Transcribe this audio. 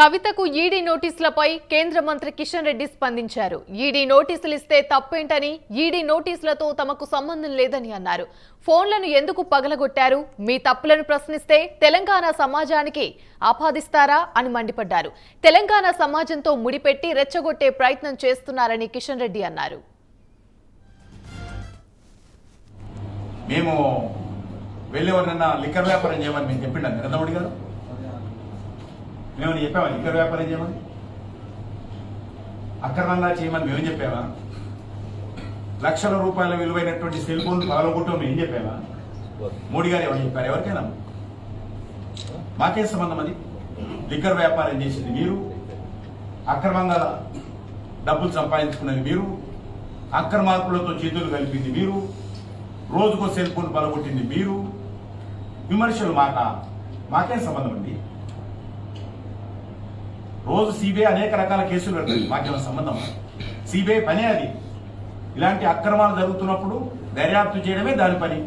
కవితకు ఈడీ నోటీసులపై కేంద్ర మంత్రి కిషన్ రెడ్డి స్పందించారు. ఈడీ నోటీసులు ఇస్తే తప్పేంటని ఈడీ నోటీసులతో తమకు సంబంధం లేదని అన్నారు. ఫోన్లను ఎందుకు పగలగొట్టారు? మీ తప్పులను ప్రశ్నిస్తే తెలంగాణ సమాజానికి ఆపాదిస్తారా అని మండిపడ్డారు. తెలంగాణ సమాజంతో ముడిపెట్టి రెచ్చగొట్టే ప్రయత్నం చేస్తున్నారని కిషన్ రెడ్డి అన్నారు. మేము వెళ్ళేవారన్నా లిక్కర్ వ్యాపారం చేయమని మేము చెప్పిండా నరేంద్ర గారు? మేము చెప్పామా? లిక్కర్ వ్యాపారం చేయమని? అక్రమంగా చేయమని మేము చెప్పామా? లక్షల రూపాయల విలువైనటువంటి సెల్ ఫోన్ పగలగొట్టం మేము చెప్పామా? మోడీ గారు ఏమని చెప్పారు? ఎవరికైనా? మాకే సంబంధం అది? లిక్కర్ వ్యాపారం చేసింది మీరు. అక్రమంగా డబ్బులు సంపాదించుకున్నది మీరు. అక్రమార్కులతో చేతులు కలిపింది మీరు. రోజుకో సెల్ ఫోన్ పలగొట్టింది మీరు. విమర్శలు మాట మాకేం సంబంధం అండి? రోజు సిబిఐ అనేక రకాల కేసులు పెడుతుంది మాకేమైనా సంబంధం సిబిఐ పనే అది. ఇలాంటి అక్రమాలు జరుగుతున్నప్పుడు దర్యాప్తు చేయడమే దాని పని.